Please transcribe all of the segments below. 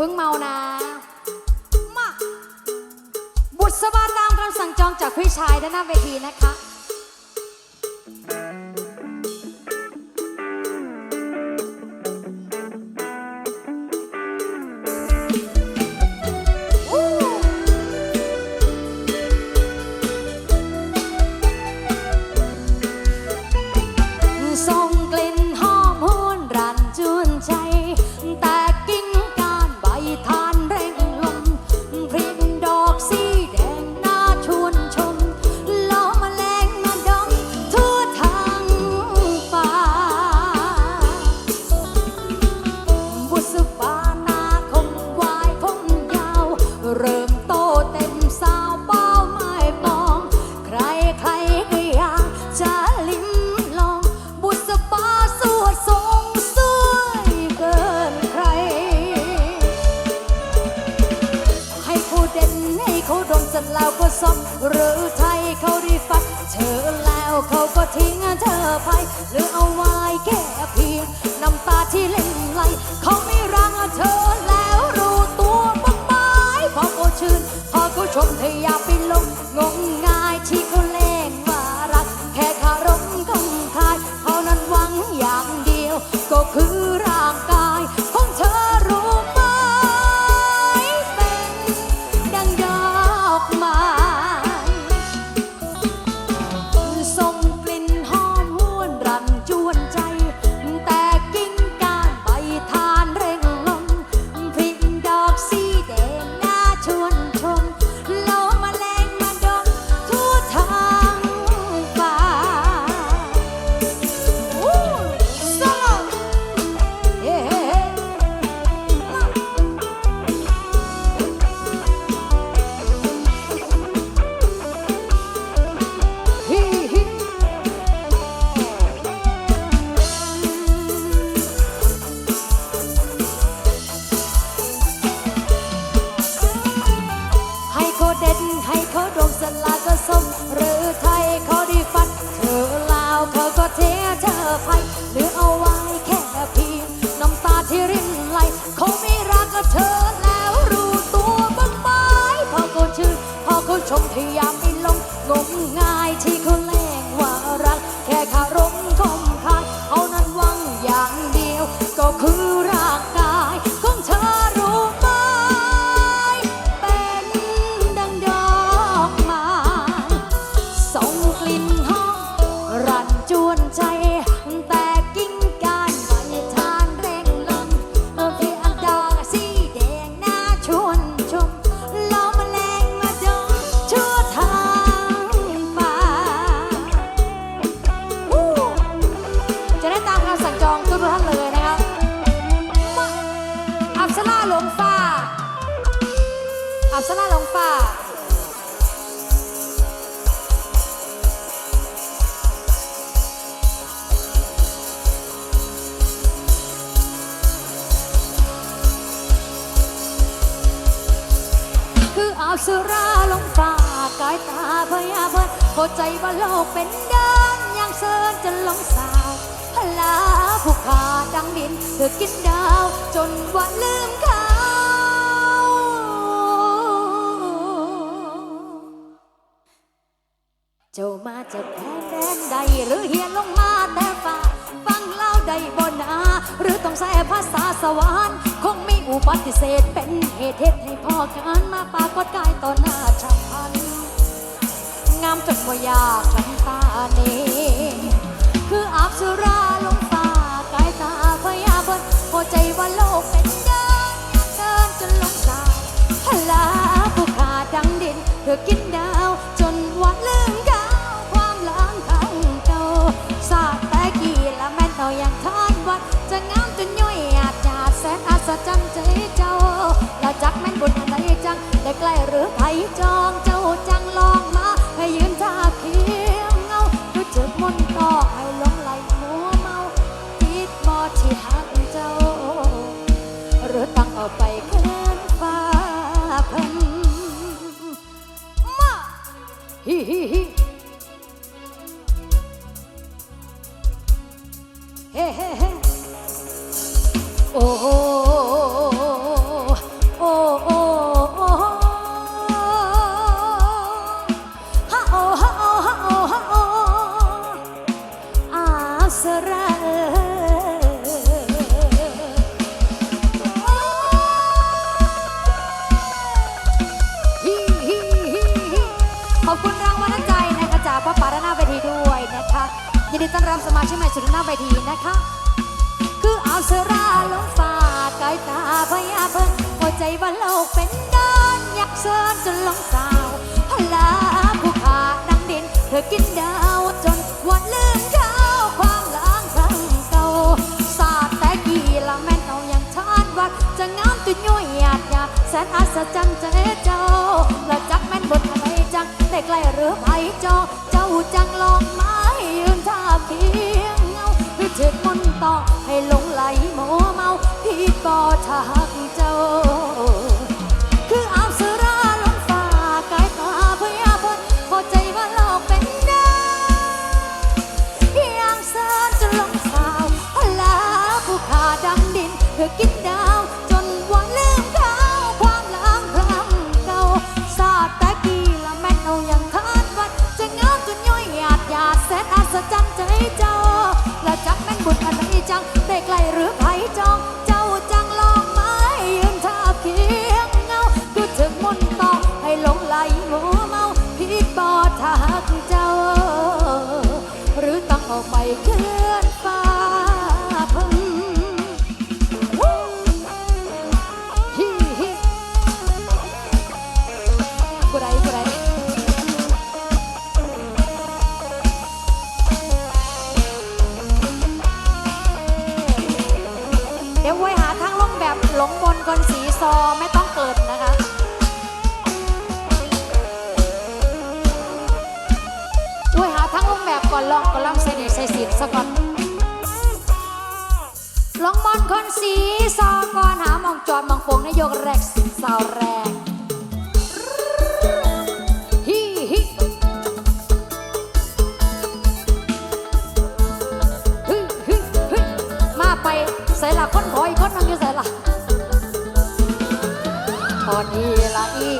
เพิ่งเมานะ มา บุษบาตามคำสั่งจองจากพี่ชายด้านหน้าเวทีนะคะ ทิ้งเธอไป เธอไปหรือเอาไว้แค่เพียงน้ำตาที่รินไหลเขาไม่รักก็เธอแล้วรู้ตัวบ้างไหมพอเขาชื่นพอเขาชมพยายามไม่ลงงมงายที่เขาแล้งว่ารัก แค่คารมคมคายเอานั้นวังอย่างเดียวก็คือ อับสลาลงฟ้าคืออับสราลงฟ้ากายตาพยาเบิดเข้าใจว่าโลกเป็นด้านอย่างเซินจนหลงสาวพลาผู้ขาดังดินเธอกินดาว จนว่าลืมเขา จ้ามาจากแดนแดนใด หรือเฮียนลงมาแต่ฟ้าฟังเล่าใดบนนาหรือต้องใส่ภาษาสวรรค์คงมีอุบัติเสธเป็นเหตุเหตุให้พ่อการมาปรากฏกายต่อหน้าชาพัน งามจนว่ายากฉันตาเนคืออับสุราลง จองเจ้าจังลองมาให้ยืนท่าเคียงเงาดูจุดมนต์ต่อให้หลงไหลมัวเมาคิดบอที่หักเจ้า หรือตั้งเอาไปเกินฟ้าเพันมาฮิฮิฮิ ยินดีต้อนรับสมาชิกใหม่สุดหน้าเวทีนะคะ คือเอาเสราลงฟ้ากายตาพยาเพิ่งหัวใจว่าโลกเป็นด้านอยากเชิญจนลงสาวพลาผู้ขาดังดิน เธอกินดาวจนวันลืมเขาความล้างครั้งเก่าศาสตร์แต่กี่ละแม่นเอาอย่างชาติวัดจะงามตุยย้อยหยาดยาแสนอัศจรรย์ใจเจ้าและจักแม่นบทอะไรจังได้ใกล้หรือไผจอเก็ทักเจ้าคื หากเจ้า หรือต้องออกไปแค สะก่อนลงบนคนสีซอก่อนหามองจอดมองโป่งนายกแรกสาวแรงฮิฮิฮึฮึฮึมาไปใส่ละคนขออีกคนนึงอยู่ใส่ละพอดีละอี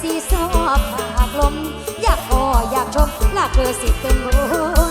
สียงไอซีซอบผากลม อยากกออยากชมลากเธอสิเป็นบุ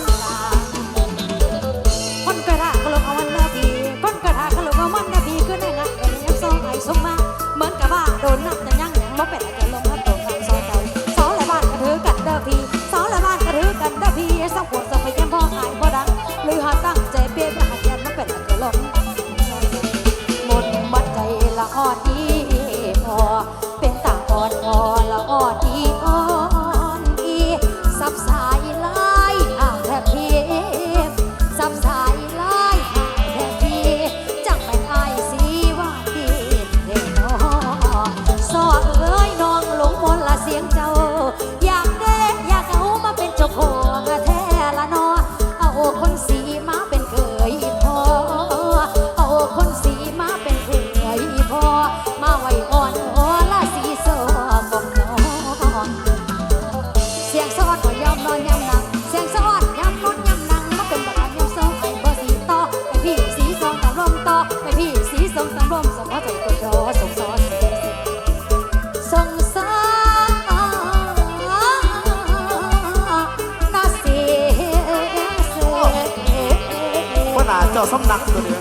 สำนักตัวเนี้ย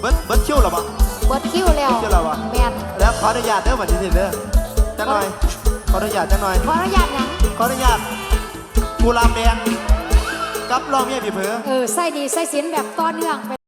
เบิดเบิดคิ้วหรอปะ เบิดคิวแล้วเบิดคิวแล้ววะแมนแล้วขออนุญาตเด้อบัดนี้เด้อจังหน่อย ขออนุญาตจังหน่อย ขออนุญาตหยังขออนุญาตกุหลาบแดงกับรองเมียผีเผือ เออใส่ดีใส่สินแบบต่อเนื่องไป